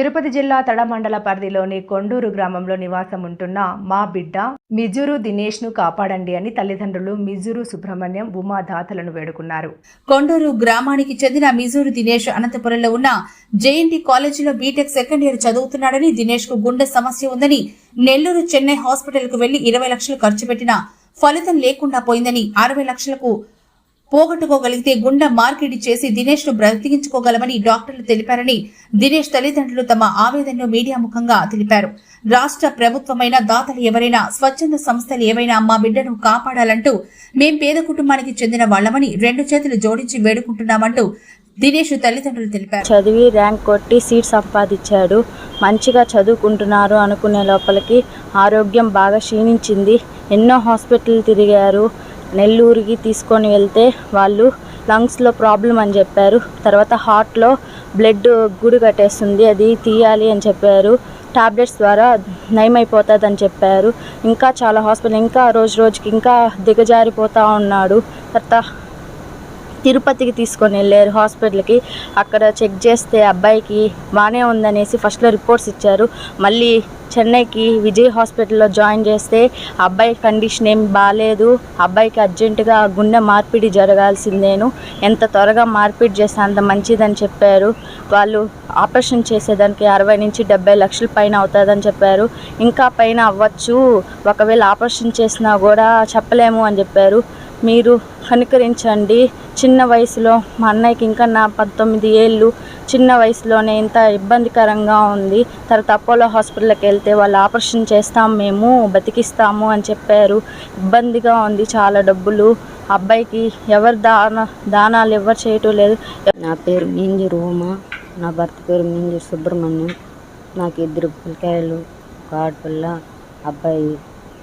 తిరుపతి జిల్లా తడమండల పరిధిలోని కొండూరు గ్రామంలో నివాసం ఉంటున్న మా బిడ్డ మిజురు దినేష్ను కాపాడండి అని తల్లిదండ్రులు మిజురు సుబ్రహ్మణ్యం ఉమా దాతలను వేడుకున్నారు. కొండూరు గ్రామానికి చెందిన మిజూరు దినేష్ అనంతపురంలో ఉన్న జేఎన్టీ కాలేజీలో బీటెక్ సెకండ్ ఇయర్ చదువుతున్నాడని దినేష్కు గుండె సమస్య ఉందని నెల్లూరు చెన్నై హాస్పిటల్కు వెళ్ళి ఇరవై లక్షలు ఖర్చు పెట్టినా ఫలితం లేకుండా పోయిందని అరవై లక్షలకు పోగొట్టుకోగలిగితే గుండె మార్పిడి చేసి దినేష్ను బ్రతికించుకోగలమని డాక్టర్లు తెలిపారని దినేష్ తల్లిదండ్రులు తమ ఆవేదనను మీడియా ముఖంగా తెలిపారు. రాష్ట్ర ప్రభుత్వమైన దాతలు ఎవరైనా స్వచ్ఛంద సంస్థలు ఏవైనా మా బిడ్డను కాపాడాలంటూ మేం పేద కుటుంబానికి చెందిన వాళ్ళమని రెండు చేతులు జోడించి వేడుకుంటున్నామంటూ దినేష్ తల్లిదండ్రులు తెలిపారు. చదివి ర్యాంక్ కొట్టి సీట్ సంపాదించాడు. మంచిగా చదువుకుంటున్నారు అనుకునే లోపలికి ఆరోగ్యం బాగా క్షీణించింది. ఎన్నో హాస్పిటల్ తిరిగారు. నెల్లూరుకి తీసుకొని వెళ్తే వాళ్ళు లంగ్స్లో ప్రాబ్లం అని చెప్పారు. తర్వాత హార్ట్లో బ్లడ్ గుడి కట్టేస్తుంది అది తీయాలి అని చెప్పారు. టాబ్లెట్స్ ద్వారా నయమైపోతుంది అని చెప్పారు. ఇంకా చాలా హాస్పిటల్ ఇంకా రోజు రోజుకి ఇంకా దిగజారిపోతూ ఉన్నాడు. తర్వాత తిరుపతికి తీసుకొని వెళ్ళారు. హాస్పిటల్కి అక్కడ చెక్ చేస్తే అబ్బాయికి బాగానే ఉందనేసి ఫస్ట్లో రిపోర్ట్స్ ఇచ్చారు. మళ్ళీ చెన్నైకి విజయ్ హాస్పిటల్లో జాయిన్ చేస్తే అబ్బాయి కండిషన్ ఏం బాగాలేదు అబ్బాయికి అర్జెంటుగా గుండె మార్పిడి జరగాల్సిందేను. ఎంత త్వరగా మార్పిడి చేస్తే అంత మంచిదని చెప్పారు. వాళ్ళు ఆపరేషన్ చేసేదానికి అరవై నుంచి డెబ్బై లక్షల పైన అవుతుందని చెప్పారు. ఇంకా పైన అవ్వచ్చు. ఒకవేళ ఆపరేషన్ చేసినా కూడా చెప్పలేము అని చెప్పారు. మీరు కనికరించండి చిన్న వయసులో మా అన్నయ్యకి ఇంకా నా పంతొమ్మిది ఏళ్ళు. చిన్న వయసులోనే ఇంత ఇబ్బందికరంగా ఉంది. తర్వాత అపోలో హాస్పిటల్కి వెళ్తే వాళ్ళు ఆపరేషన్ చేస్తాం మేము బతికిస్తాము అని చెప్పారు. ఇబ్బందిగా ఉంది చాలా డబ్బులు. అబ్బాయికి ఎవరు దాన దానాలు ఎవరు చేయటం లేదు. నా పేరు మింజి రోమా. నా భర్త పేరు మింజి సుబ్రహ్మణ్యం. నాకు ఇద్దరు పిల్లకాయలు ఒక ఆడపిల్ల. అబ్బాయి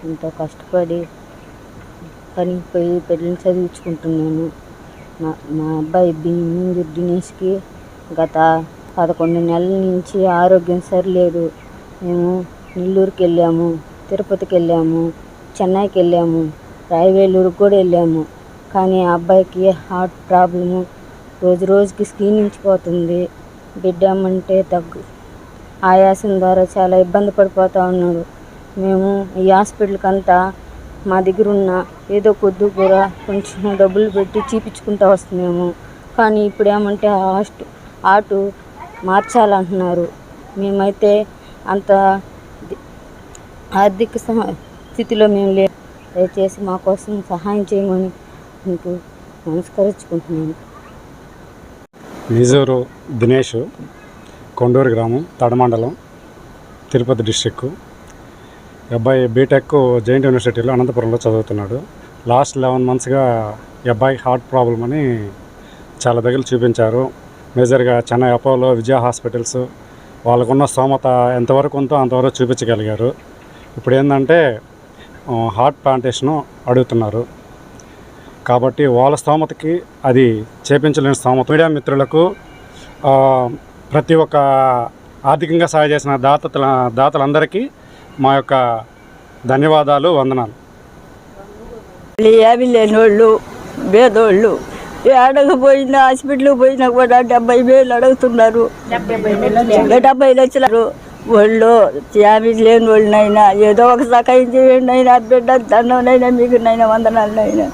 ఎంతో కష్టపడి పనికి పోయి పెళ్ళిని చదివించుకుంటున్నాను. మా మా అబ్బాయి ది దినేష్కి గత పదకొండు నెలల నుంచి ఆరోగ్యం సరిలేదు. మేము నెల్లూరుకి వెళ్ళాము తిరుపతికి వెళ్ళాము చెన్నైకి వెళ్ళాము రాయవేలూరుకి కూడా వెళ్ళాము. కానీ ఆ అబ్బాయికి హార్ట్ ప్రాబ్లము. రోజు రోజుకి క్షీణించిపోతుంది బిడ్డమంటే తగ్గు ఆయాసం ద్వారా చాలా ఇబ్బంది పడిపోతూ ఉన్నాడు. మేము ఈ హాస్పిటల్కి అంతా మా దగ్గర ఉన్న ఏదో కొద్ది కూడా కొంచెం డబ్బులు పెట్టి చూపించుకుంటూ వస్తున్నాము. కానీ ఇప్పుడు ఏమంటే ఆస్ట్ ఆటు మార్చాలంటున్నారు. మేమైతే అంత ఆర్థిక సహ- స్థితిలో మేము లే దయచేసి మా కోసం సహాయం చేయమని మీకు నమస్కరించుకుంటున్నాను. మీజోరు దినేష్ కొండూరు గ్రామం తడమండలం తిరుపతి డిస్టిక్ ఈ అబ్బాయి బీటెక్ జైంట్ యూనివర్సిటీలో అనంతపురంలో చదువుతున్నాడు. లాస్ట్ లెవెన్ మంత్స్గా ఈ అబ్బాయి హార్ట్ ప్రాబ్లం అని చాలా దగ్గర చూపించారు. మేజర్గా చెన్నై అపోలో విజయ హాస్పిటల్స్ వాళ్ళకున్న స్తోమత ఎంతవరకు ఉందో అంతవరకు చూపించగలిగారు. ఇప్పుడు ఏంటంటే హార్ట్ ప్లాంటేషను అడుగుతున్నారు. కాబట్టి వాళ్ళ స్తోమతకి అది చేపించలేని స్తోమత. మీడియా మిత్రులకు ప్రతి ఒక్క ఆర్థికంగా సహాయం చేసిన దాతల దాతలందరికీ మా యొక్క ధన్యవాదాలు వందనాలు. ఏమీ లేనివాళ్ళు పేదోళ్ళు ఏడకపోయినా హాస్పిటల్కి పోయినా కూడా డెబ్బై వేలు అడుగుతున్నారు. డెబ్బై లక్షలు. వాళ్ళు యాభీ లేని వాళ్ళనైనా ఏదో ఒక సహాయం చేయండి అయినా ఆ బిడ్డ దండంనైనా మీకు నైనా వందనాలనైనా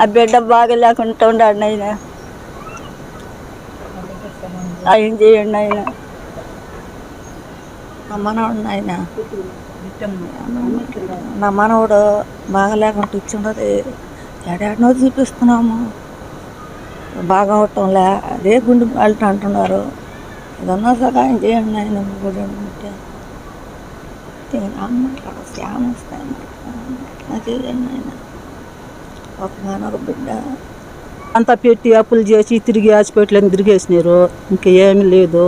ఆ బిడ్డ బాగా లేకుండా ఉండాలనైనా నైనా సహాయం చేయండి అయినా నా మనవడు ఆయన నా మనవడు బాగా లేకుండా ఇచ్చిండదు. ఎడాడనో చూపిస్తున్నాము. బాగా అవటంలే అదే గుండె వెళ్ళటం అంటున్నారు. ఏదన్నా సహాయం చేయండి ఆయన ఉంటే. మాట్లాడు శ్యామ వస్తాయి ఆయన ఒక మనవడు బిడ్డ. అంతా పెట్టి అప్పులు చేసి తిరిగి హాస్పిటల్ని తిరిగేసినారు. ఇంకా ఏమీ లేదు.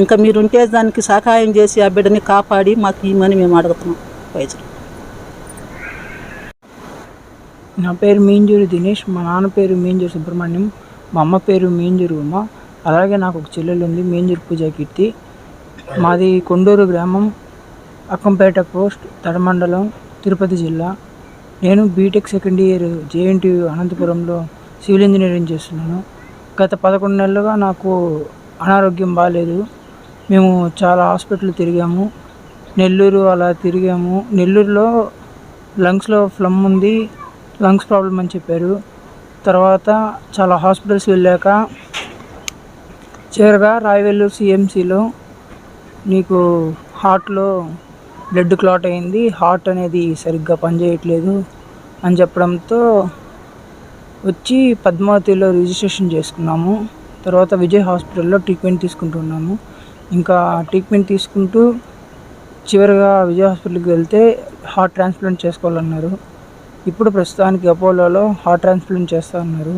ఇంకా మీరుంటే దానికి సహాయం చేసి ఆ బిడ్డని కాపాడి మాకు ఇమ్మని మేము అడుగుతున్నాం. పైసలు నా పేరు మీంజూరి దినేష్ మా నాన్న పేరు మీంజూరు సుబ్రహ్మణ్యం మా అమ్మ పేరు మీంజూరు ఉమ అలాగే నాకు ఒక చెల్లెలు ఉంది మీంజూరు పూజా కీర్తి. మాది కొండూరు గ్రామం అక్కంపేట పోస్ట్ తడమండలం తిరుపతి జిల్లా. నేను బీటెక్ సెకండ్ ఇయర్ జేఎన్టీ అనంతపురంలో సివిల్ ఇంజనీరింగ్ చేస్తున్నాను. గత పదకొండు నెలలుగా నాకు అనారోగ్యం బాగాలేదు మేము చాలా హాస్పిటల్ తిరిగాము. నెల్లూరు అలా తిరిగాము. నెల్లూరులో లంగ్స్లో ఫ్లమ్ ఉంది. లంగ్స్ ప్రాబ్లం అని చెప్పారు. తర్వాత చాలా హాస్పిటల్స్ వెళ్ళాక చివరగా రాయవెల్లూరు సిఎంసిలో నీకు హార్ట్లో బ్లడ్ క్లాట్ అయింది. హార్ట్ అనేది సరిగ్గా పనిచేయట్లేదు అని చెప్పడంతో వచ్చి పద్మావతిలో రిజిస్ట్రేషన్ చేసుకున్నాము. తర్వాత విజయ్ హాస్పిటల్లో ట్రీట్మెంట్ తీసుకుంటున్నాము ఇంకా ట్రీట్మెంట్ తీసుకుంటూ చివరిగా విజయ్ హాస్పిటల్కి వెళ్తే హార్ట్ ట్రాన్స్ప్లాంట్ చేసుకోవాలన్నారు. ఇప్పుడు ప్రస్తుతానికి అపోలోలో హార్ట్ ట్రాన్స్ప్లాంట్ చేస్తా అన్నారు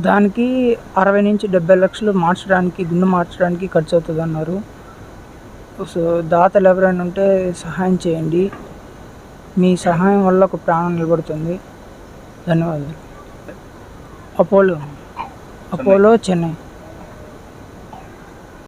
దానికి అరవై నుంచి డెబ్బై లక్షలు మార్చడానికి గుండె మార్చడానికి ఖర్చు అవుతుంది అన్నారు సో దాతలు ఎవరైనా ఉంటే సహాయం చేయండి. మీ సహాయం వల్ల ఒక ప్రాణం నిలబడుతుంది. ధన్యవాదాలు. అపోలో. అపోలో చెన్నై